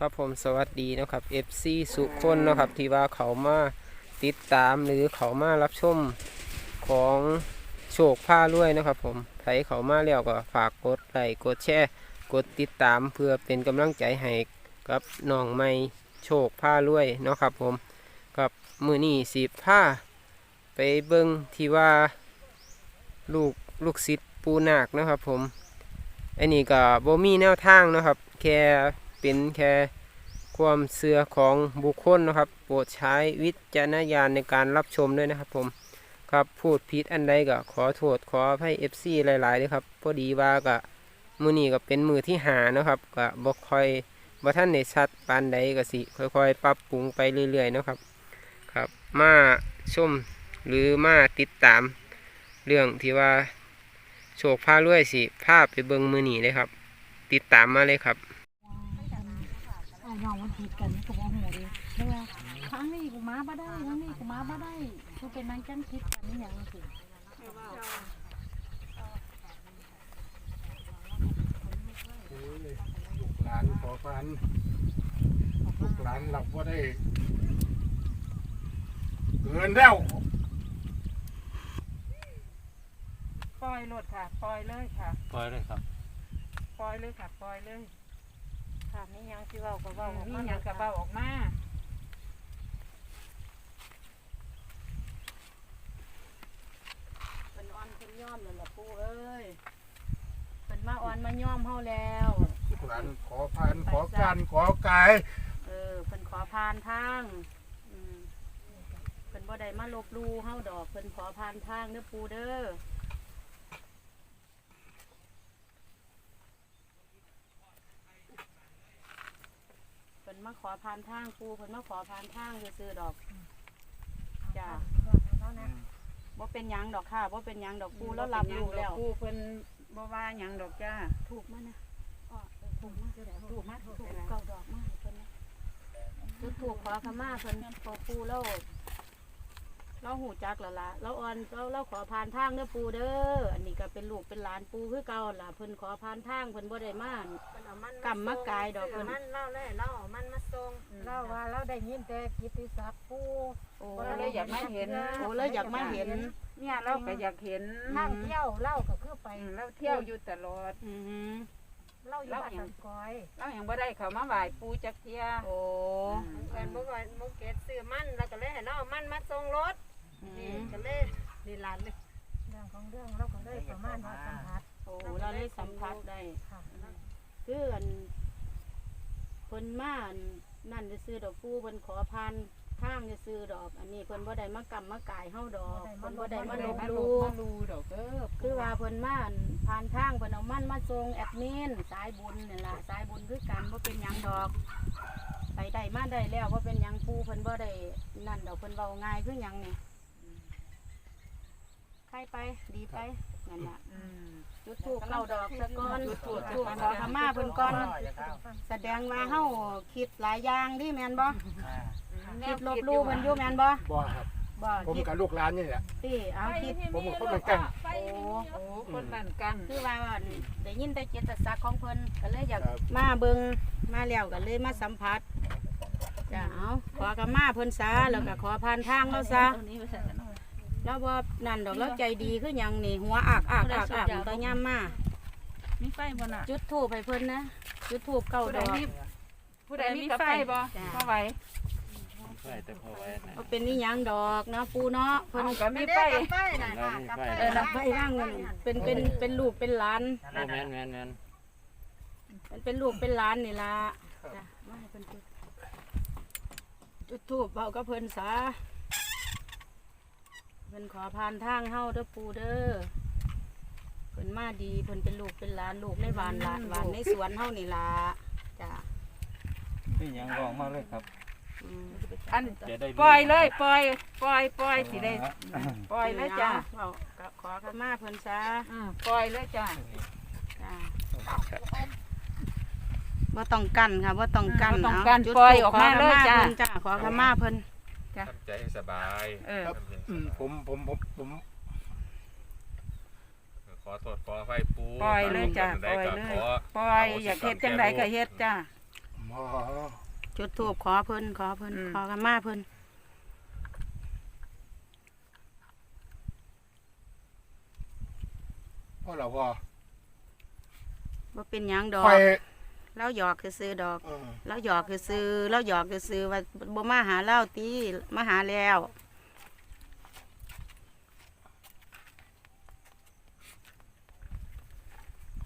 ครับผมสวัสดีนะครับ FC สุคนนะครับที่ว่าเขามาติดตามหรือเขามารับชมของโชคผ้าล้วยนะครับผมใครเขามาแล้วก็ฝากกดไลค์กดแชร์กดติดตามเพื่อเป็นกำลังใจให้กับน้องไม่โชคผ้าล้วยนะครับผมกับมือนี่สีผ้า ไปเบิ้งที่ว่าลูกลูกศิษย์ปูนาคนะครับผมอันนี้ก็บ่มีแนวทางนะครับ แค่ เป็นแค่ความเสื่อของบุคคลนะครับ โปรดใช้วิจารณญาณในการรับชมด้วยนะครับผมครับพูดผิดอันใดก็ขอโทษขอให้ FC หลายๆเลยครับพอดีว่าก็มือนี้ก็เป็นมือที่หานะครับก็บ่ค่อยบ่ท่านในชัดปานใดก็สิค่อยๆ ปรับปรุงไปเรื่อย ๆ นะครับครับมาชมหรือมาติดตามเรื่องที่ว่าโชคพาล้วยสิภาพไปเบิงมือหนีเลยครับ ติดตามมาเลยครับ อ่าน้องมันผิดกันก็บ่ฮู้เด้เรื่องครั้งนี้กูมาบ่ได้ครั้งนี้กูมาบ่ได้กูเป็นนางจังคิดกันนี่หยังสิลูกหลานขอฟันลูกหลานหลับว่าได้เกินแล้วปล่อยรถค่ะ ปล่อยเลยค่ะ ปล่อยเลยครับ ปล่อยเลยค่ะ ปล่อยเลย ค่ะมีหยังสิเว้าก็เว้าออกมีมาหยังกระเบ้าออกมาเพิ่นอ่อนเพิ่นยอมแล้วล่ะปู่เอ้ยเพิ่นมาอ่อนมายอมเฮาแล้วลูกหลานขอพันขอการขอกายเออเพิ่นขอผ่านทางอืมเพิ่นบ่ได้มาลบหลู่เฮาดอกเพิ่นขอผ่านทางเด้อปู่เด้อ พิ่นมาขอผ่านทางปู่เพิ่นมาขอผ่านทางซื่อๆดอกจ้าบ่เป็นหยังดอกค่ะบ่เป็นหยังดอกปู่แล้วรับรู้แล้วกูเพิ่นบ่ว่าหยังดอกจ้าถูกมานะอ้อเออถูกมาถูกมาถูกเก้าดอกมาให้เพิ่นนะจุดถูกขอขมาเพิ่นขอปู่แล้ว เราหูจักแล้วล่ะเราอ่อนเราเราขอผ่านทางเด้อปู่เด้ออันนี้ก็เป็นลูกเป็นหลานปู่คือเก่าล่ะเพิ่นขอผ่านทางเพิ่นบ่ได้มาอั่นกำมากายดอกเพิ่น มันเล่าเลยเล่ามันมาส่งเล่าว่าเราได้ยินแต่กิตติศัพท์ปู่โอ้เราเลยอยากมาเห็น โอ้เลยอยากมาเห็น เนี่ยเราก็อยากเห็นทางเที่ยวเล่าก็คือไป อืมเราเที่ยวอยู่ตลอด อือหือ เล่าอยู่บ้านตะกอยเรายังบ่ได้เข้ามาไหว้ปู่จักเที่ยโอ้แฟนบ่ว่าบ่เกตซื้อมันแล้วก็เลยให้เราเอามันมาส่งรถอืนี่มก็เลยนี่หลานเลยเรื่องของเรื่องเราก็เลยประมาณว่าสัมผัสโอ้เราได้สัมผัสได้ค่ะคืออันเพิ่นมาอันนั่นจะซื้อดอกปูเพิ่นขอพาน ทางจะซื้อดอก อันนี้เพิ่นบ่ได้มากำมากายเฮาดอกเพิ่นบ่ได้มาลบมาหลูลู่มาลูดอกเด้อคือว่าเพิ่นมาอันผ่านทางเพิ่นเอามันมาส่งแอดมินสายบุญนี่ล่ะสายบุญคือกันบ่เป็นหยังดอก ไปได้มาได้แล้วบ่เป็นหยังปูเพิ่นบ่ได้นั่นดอกเพิ่นเว้าง่ายคือหยังนี่ใครไปดีไปนั่นน่ะอืมจุดถูกเก้าดอกซะก่อนจุดถูกขอขมาเพิ่นก่อนแสดงว่าเฮาคิดหลายอย่างดิแม่นบ่ คิดลบหลู่เพิ่นอยู่แม่นบ่บ่ครับ บ่ผมคิดกับลูกหลานนี่แหละ ติเอาคิดผมกับคนเหมือนกัน โอ้โอ้คนบ้านกัน คือว่าได้ยินแต่เจตศักดิ์ของเพิ่นก็เลยอยากครับมาเบิ่งมาแล้วก็เลยมาสัมผัสจ้ะเอาขอกับมาเพิ่นซะแล้วก็ขอผ่านทางเราซะแล้วบ่นั่นดอกแล้วใจดีคือหยังนี่หัวอากอากอากอากตอนยามมามีไฟบ่น่ะจุดธูปให้เพิ่นนะจุดธูปเก้าผู้ดใดอก มีผู้ใดมีไฟบ่จ้ะ บ่ไหว ไฟแต่พอไว้นะบ่เป็นนี่หยังดอกเนาะปูเนาะเพิ่นเฮาก็มีไม่ไฟได้กับไฟน่ะค่ะกับไฟเออรับไว้ร่างเงินเป็นเป็นเป็นลูกเป็นหลานโอ้แม่นแม่นแม่นเป็นเป็นลูกเป็นหลานนี่ล่ะจ้ะมาให้เพิ่นจุดจุดทูบเบากับเพิ่นซะเพิ่นขอผ่านทางเฮาเด้อปู่เด้อเพิ่นมาดีเพิ่นเป็นลูกเป็นหลานลูกในบ้านหลานบ้านในสวนเฮานี่ล่ะจ้ะนี่ยังรองมากเลยครับ อืมอันจะได้ปล่อยเลย ปล่อย ปล่อย ปล่อยสิได้ ปล่อยเลยจ้าเว้าก็ขอขมาเพิ่นซะอืมปล่อยเลยจ้าจ้ะบ่ต้องกันค่ะบ่ต้องกันบ่ต้องเาการจุดปล่อยธูปออกมาเลยจ้าขอขพิ่นจ้ะขอขมาเพิ่นทำใจให้สบายเออ ทำใจให้สอืมบายผมผมผมผมขอโทษขอไฟปูปล่อยเลยจ้าทำปล่อยก็เลยขอปล่อย อยากเฮ็ดจังไดก็เฮ็ดจ้าอืมหมอ จุดทูบขอเพิ่นขอเพิ่นขอกันมาเพิ่นพ่อเราพ่อว่าเป็นหยังดอไฟกแล้วหยอกคือซื้อๆดอกเออแล้วหยอกคือซื้อแล้วหยอกคือซื้อว่าบ่มาหาเล่าตีมาหาแล้ว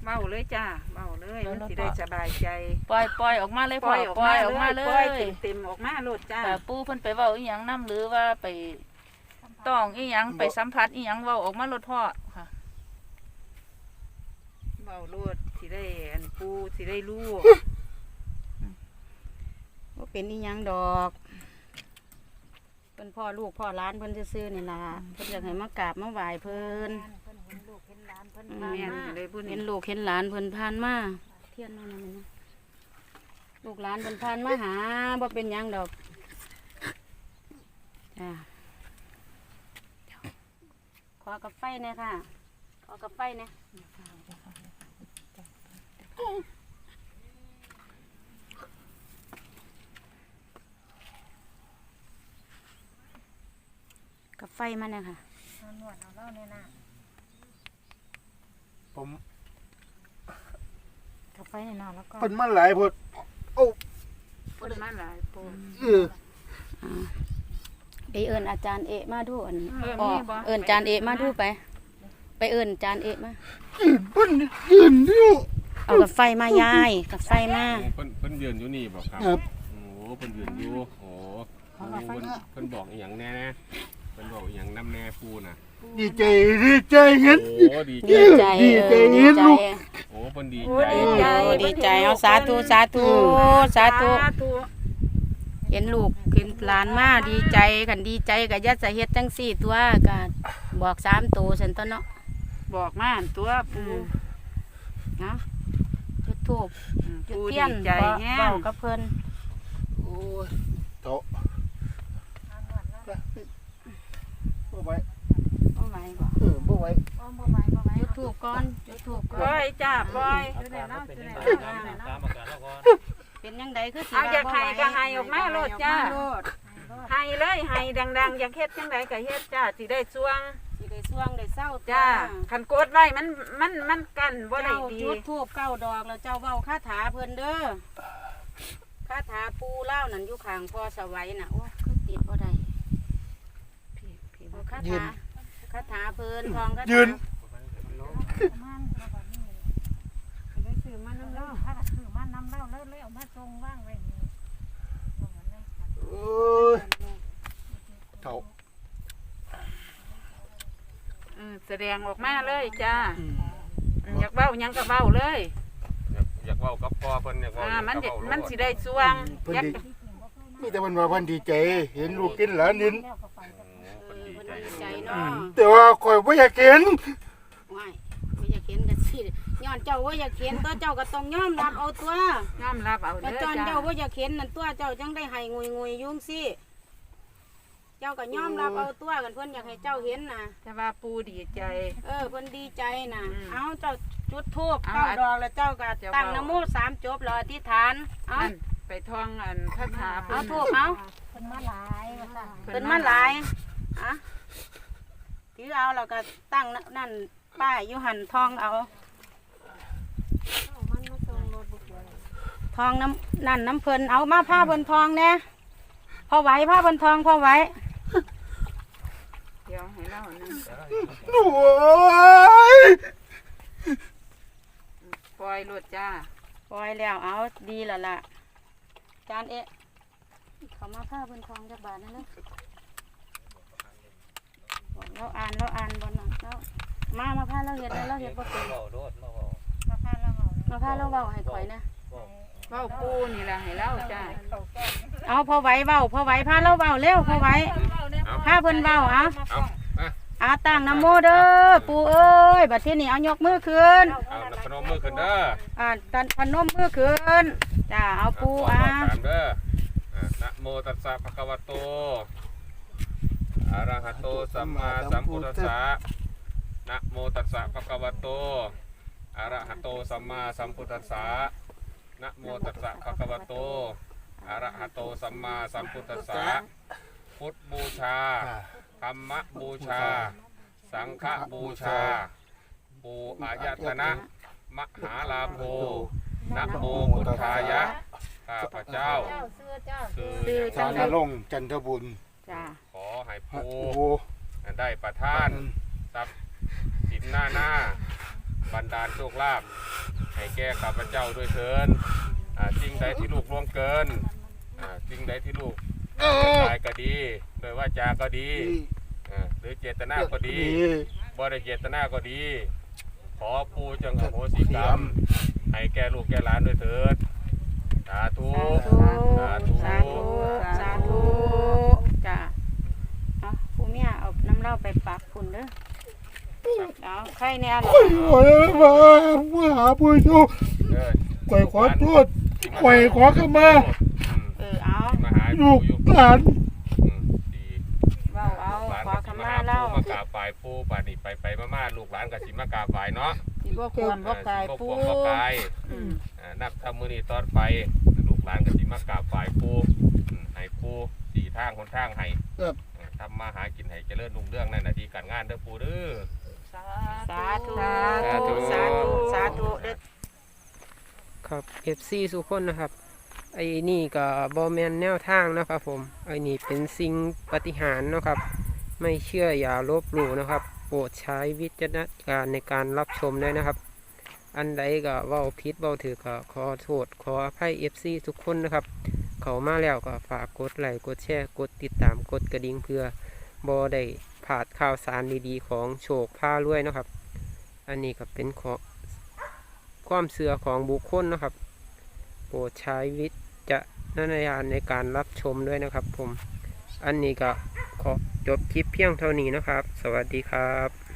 เบาเลยจ้าเบาเลยมันสิได้สบายใจปล่อยปล่อยออกมาเลยปพ่ล่ออยออกปล่มาอยอเลอกมายเลปล่อยยเต็มๆออกมาโลดจ้าแต่ปู่เพิ่นไปเว้าอีหยังนํหรือว่าไปต้องอีหยังไปสัมผัสอีหยังเว้าออกมาลดพ่อค่ะเบาโลดสิได้อันปูสิได้รู้ว่าเป็นอีหยังดอกเป็นพ่อลูกพ่อหล้านเพิ่นซื้อๆนี่ล่ะเพิ่นอยากให้มากราบมาไหว้เพิ่นเพิ่นเห็นลูกเห็นหลานเพิ่นอืผ่านแม่นมาเลยบุญเห็นลูกเห็นหลานเพิ่นผ่านมาเทียนนั่นน่ะนะลูกหลานเพิ่นผ่านมาหาบ่เป็นหยังดอกจ้าขอกับไฟหน่อยค่ะขอกับไฟหน่อยกับไฟมาเนี่ยค่ะ เอานวดเอาเล่าเนี่ยนะ ผมกับไฟในนอนแล้วก็เป็นมาหลายพดเพิ่นมาหลายปูเออไปเอิญอาจารย์เอะมาดูอันเออพ่อมีบ่เอิญจานเอะมาดูไป ไปเอิญจานเอะมาเพิ่นยืนอยู่เอากับไฟมายายกับไฟมาโอ้เพิ่นเพิ่นยืนอยู่นี่บอกครับครับโอ้เพิ่นยืนอยู่โอ้โอ้เพิ่นเพิ่นบอกอีหยังแน่นะเพิ่นบอกอีหยังน้ำแน่ปูน่ะ ดีใจดีใจเห็น โอ้ดีใจดีใจดีเอใจอดีเห็นใจ ลูก โอ้เพิ่นดีโอ้ใจดีใจโอ้ดีใจเอาสาธุสาธุสาธุธุเห็นลูกเห็นหลานมาดีใจกันดีใจกับยัดสะเฮ็ดจังสี่ตัวก็บอกสามตัวฉันต้นเนาะบอกมาอันตัวปูอืมเนาะจุดทูบอืมจุดปูเทีดียนใจบอกแฮเว้างกับเพิ่นโอ้ยโตะบ่ไหว เอาไหวบ่ เออบ่ ไหวอ้อมบ่ไหวบ่ไหวจุดทูบก่อนจุดทูบปก่ล่ออนยจ้าปล่อยอยู่ในเนาะอยู่ในตามเนาะตามอาการแล้วก่อนเป็นยังไงคือสิเอาอยากบ่ให้ไหวก็ให้ออกมาโลดจ้าโลดให้เลยให้ดังๆอยากเฮ็ดจังไดก็เฮ็ดจ้าสิได้สวงสิได้ช่วงได้เศร้าตัวจ้าคันโกดไว้มันมันมันกันบ่ได้เจ้าดีจุดทูบเก้าดอกแล้วเจ้าเว้าคาถาเพิ่นเด้อคาถาปูเล่านั่นอยู่ข้างพ่อสวัยน่ะโอ้คือติดบ่ได้เอาคาถา คาถาเพิ่นทองคาถายืนมันแล้วก็นี่ได้ซื้อมาน้ำเล่าถ้าซื้อมาน้ำเล่าแล้วเลยเอามาส่งว่างไว้นี่เอาไว้เลยโอ้ยเท่าเออแสดงออกมาเลยจ้าอยากเว้าหยังก็เว้าเลยอยากอยากเว้ากับพ่อเพิ่นอยากเว้าอ่ามันกับจะเว้าโลมันสิได้สวงเพิ่นอยากดีมีแต่เพิ่นว่าเพิ่นดีใจ เห็นลูกกินหลานเห็นแล้วก็ไปโอ้เพิ่นดีเพิ่น ใจดีใจเนาะแต่ว่าข่อยบ่อยากเห็นว้ายบ่อยากเห็นกันสิย้อนเจ้าว่าอยากเห็นตัวเจ้าก็ต้องยอมรับเอาตัวยอมรับเอาแต่เด้อจอนจ้าเจ้าว่าอยากเห็นนั่นตัวเจ้าจังได้ให้งุยงุยๆอยุ่จั่งสิเจ้าก็ยอมรับเอาตัวกันเพิ่นอยากให้เจ้าเห็นน่ะแต่ว่าปูดีใจ เออเพิ่นดีใจน่ะอืมเอาเจ้าจุดทูบเอาเก้าอะดอกแล้วเจ้าก็เจ้าตั้งเว้านะโมสามจบแล้วอธิษฐานเอาอันไปท่องอันคาถาเอาเพิ่นทูบเอาเพิ่นมาหลายว่าซั่นเพิ่นมาหลาย อะถือเอาแล้วก็ตั้งนั่นป้ายอยู่หันทองเอาเอามันมาส่งรถบุกเดียวเลยทองน้ำนั่นน้ำเพิ่นเอามาผ้าเพิ่นทองแน่พอไหวผ้าเพิ่นทองพอไหวเดี๋ยวให้เล่านะโอ้ยปล่อยรถจ้าปล่อยแล้วเอาดีแล้วล่ะจานเอะเขามาผ้าเพิ่นทองจักบาทนั่นเลยบอก เราอ่านเราอ่านบนนั้นแล้วมามาผ้าเราเห็ดแล้วเราเห็ดบ่เป็นเว้าโลดมาเว้ามาพาเราเอามาผ้าเราเว้าให้ข่อยนะเว้าปูนี่ล่ะให้เล่าจ้าเอาพอไหวเว้าพอไหวผ้าเราเว้าเร็วพอไหวผ้าเพิ่นเว้าเอาเอาอะเอาตั้งนะโมเด้อปู่เอ้ยบัดทีนี้เอายกมือขึ้นเอานับพนมมือขึ้นเด้ออ่าตันพนมมือขึ้นจ้าเอาปู่อะอะตามเด้ออะนะโมตัสสะภะคะวะโต อะระหะโตสัมมาสัมพุทธัสสะนะโมตัสสะภะคะวะโตอะระหะโตสัมมาสัมพุทธัสสะนะโมตัสสะภะคะวะโตอะระหะโตสัมมาสัมพุทธัสสะพุทธบูชาอ่าธรรมบูชา สังฆบูชา ปูอายตนะมหาลาโภนะโมพุทธายะข้าพเจ้า เจ้าเสื้อเจ้าคือซื้อสารลงค์จันทบุญ จ้าขอให้พระ ปูโอ้ได้ประทานทรัพย์สินหน้าหน้า บันดาลโชคลาภให้แก่ข้าพเจ้าด้วยเถินอ่าสิ่งใดที่ลูกล่วงเกินอ่าสิ่งใดที่ลูกกายก็ดี โดยว่าจาก็ดีอ่าหรือเจตนาก็ดีบ่ได้เจตนาก็ดี ขอปูจงอโหสิกรรม ให้แก่ลูกแก่หลานด้วยเถิดสาธุสาธุสาธุสาธุจ้าเอาผู้เมียเอาน้ำเหล้าไปปักคุณเด้อเอาใครเนี่ยล่ะโอ้ยมามาหาผู้ชมเออก่อยขอโทษก่อยขอขมาอืมเออเอามาหาลูปูกอยู่หลานอืมดีเว้าเอาหลานขอก็ขสิมามาหาเล่าปูมากราบฝ่ายปูป่านนี้ไปไปมามาลูกหลานก็สิมากราบฝ่ายเนาะสิบ่ควรบ่กายเออสิปูบ่ควรบ่กายอืมอ่านับทำมือนี้ตอนไปลูกหลานก็สิมากราบฝ่ายปูอืมให้ปูสี่ทางคนทางให้ครับเออ ทำมาหากินให้เจริญรุ่งเรื่องในหน้าที่การงานเด้อปูเด้อ สาสาธุสาธุ สาธุ สาธุเด้อ ครับ FC สุกคนนะครับ ไอ้นี่ก็บอแมนแนวทางนะครับผม ไอ้นี่เป็นสิ่งปฏิหารย์เนาะครับ ไม่เชื่ออย่าลบหลู่นะครับ โปรดใช้วิจารณญาณในการรับชมด้วยนะครับ อันใดก็เว้าพิษเว้าถือก็ขอโทษขออภัย FC ทุกคนนะครับ เขามาแล้วก็ฝากกดไลค์กดแชร์กดติดตามกดกระดิ่งเพื่อบอได้ผาดข่าวสารดีๆ ของโชคผ้ารวยนะครับ อันนี้ก็เป็นขอความเสื่อของบุคคลนะครับ โปรดใช้วิจารณญาณในการรับชมด้วยนะครับผม อันนี้ก็ขอจบคลิปเพียงเท่านี้นะครับ สวัสดีครับ